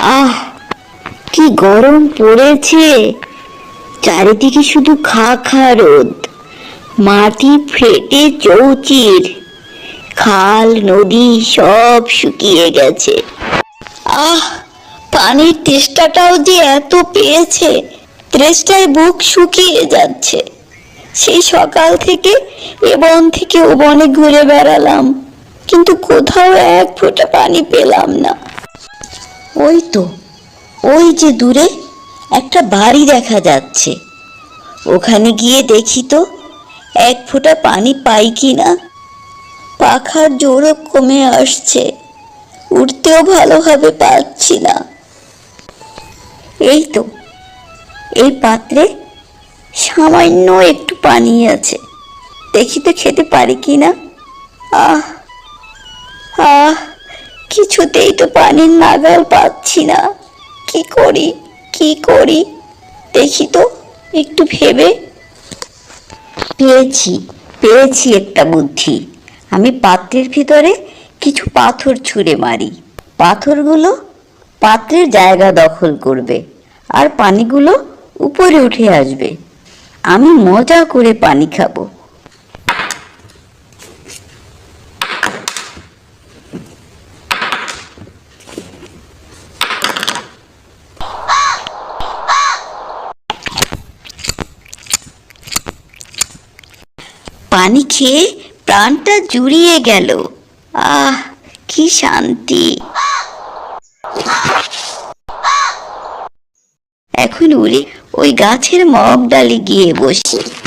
আহ, কি গরম পড়েছে। চারিদিকে শুধু খা খা রোদ। মাটি ফেটে চৌচির। খাল, নদী সব শুকিয়ে গেছে। আহ, পানির তেষ্টাটাও যে এত পেয়েছে, তেষ্টায় বুক শুকিয়ে যাচ্ছে। সেই সকাল থেকে এ বন থেকে ও বনে ঘুরে বেড়ালাম। কিন্তু কোথাও এক ফোঁটা পানি পেলাম না। ওই তো, ওই যে দূরে একটা বাড়ি দেখা যাচ্ছে। ওখানে গিয়ে দেখি তো এক ফোঁটা পানি পাই কি না। পাখার জোরও কমে আসছে, উঠতেও ভালোভাবে পারছি না। এই তো, এই পাত্রে সামান্য একটু পানি আছে, দেখি তো খেতে পারি কি না। আহ! কিছুতেই তো পানির নাগাল পাচ্ছি না। কি করি কি করি? দেখি তো, একটু ভেবে। পেয়েছি পেয়েছি একটা বুদ্ধি। আমি পাত্রের ভিতরে কিছু পাথর ছুঁড়ে মারি। পাথরগুলো পাত্রের জায়গা দখল করবে আর পানিগুলো উপরে উঠে আসবে। আমি মজা করে পানি খাব। পানি খেয়ে প্রাণটা জুড়িয়ে গেল। আহ, কি শান্তি। এখন উড়ে ওই গাছের মগ ডালে গিয়ে বসে।